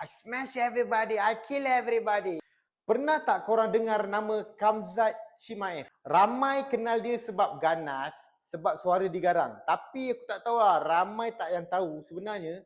I smash everybody, I kill everybody. Pernah tak korang dengar nama Kamzat Chimaev? Ramai kenal dia sebab ganas, sebab suara digarang. Tapi aku tak tahu lah, ramai tak yang tahu sebenarnya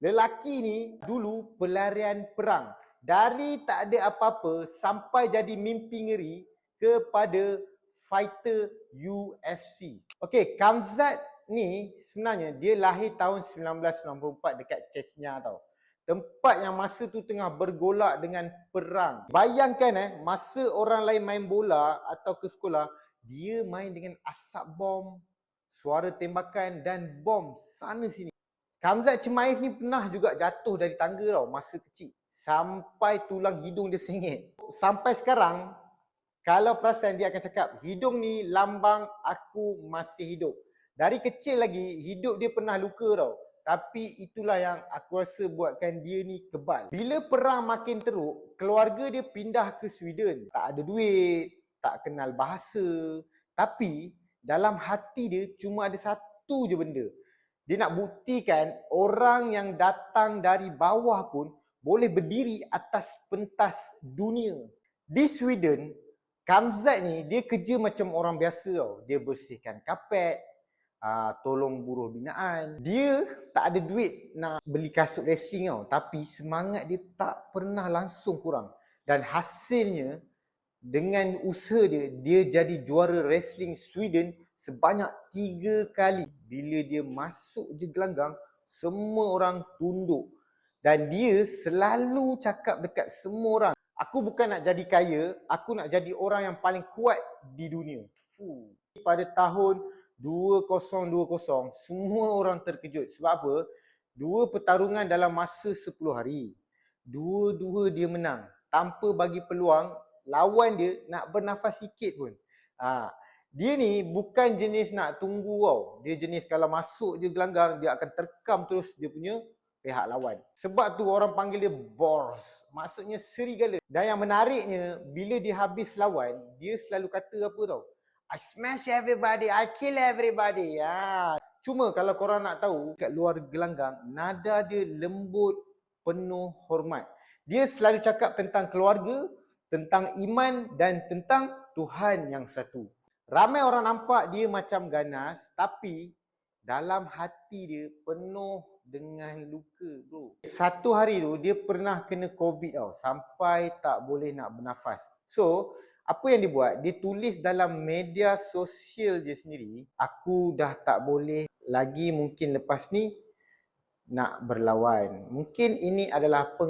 lelaki ni dulu pelarian perang. Dari tak ada apa-apa sampai jadi mimpi ngeri kepada fighter UFC. Okay, Kamzat ni sebenarnya dia lahir tahun 1994 dekat Chechnya tau. Tempat yang masa tu tengah bergolak dengan perang. Bayangkan eh, masa orang lain main bola atau ke sekolah, dia main dengan asap bom, suara tembakan dan bom sana sini. Kamzat Cemaif ni pernah juga jatuh dari tangga tau masa kecil. Sampai tulang hidung dia sengit. Sampai sekarang, kalau perasan dia akan cakap, hidung ni lambang aku masih hidup. Dari kecil lagi, hidup dia pernah luka tau. Tapi itulah yang aku rasa buatkan dia ni kebal. Bila perang makin teruk, keluarga dia pindah ke Sweden. Tak ada duit, tak kenal bahasa. Tapi dalam hati dia cuma ada satu je benda. Dia nak buktikan orang yang datang dari bawah pun boleh berdiri atas pentas dunia. Di Sweden, Kamzat ni dia kerja macam orang biasa tau. Dia bersihkan kapet, uh, tolong buruh binaan. Dia tak ada duit nak beli kasut wrestling tau. Tapi semangat dia tak pernah langsung kurang. Dan hasilnya dengan usaha dia, dia jadi juara wrestling Sweden sebanyak tiga kali. Bila dia masuk je gelanggang, semua orang tunduk. Dan dia selalu cakap dekat semua orang, aku bukan nak jadi kaya, aku nak jadi orang yang paling kuat di dunia. Fuh. Pada tahun 2020 semua orang terkejut. Sebab apa? Dua pertarungan dalam masa 10 hari. Dua-dua dia menang. Tanpa bagi peluang lawan dia nak bernafas sikit pun. Ha. dia ni bukan jenis nak tunggu tau dia jenis kalau masuk je gelanggang dia akan terkam terus dia punya pihak lawan. Sebab tu orang panggil dia boss maksudnya serigala. Dan yang menariknya bila dia habis lawan dia selalu kata apa tau I smash everybody, I kill everybody. Ya. Cuma kalau korang nak tahu, kat luar gelanggang, nada dia lembut, penuh hormat. Dia selalu cakap tentang keluarga, tentang iman dan tentang Tuhan yang satu. Ramai orang nampak dia macam ganas, tapi dalam hati dia penuh dengan luka bro. Satu hari tu dia pernah kena covid tau, sampai tak boleh nak bernafas. So, apa yang dia buat, dia tulis dalam media sosial dia sendiri, aku dah tak boleh lagi mungkin lepas ni nak berlawan. Mungkin ini adalah peng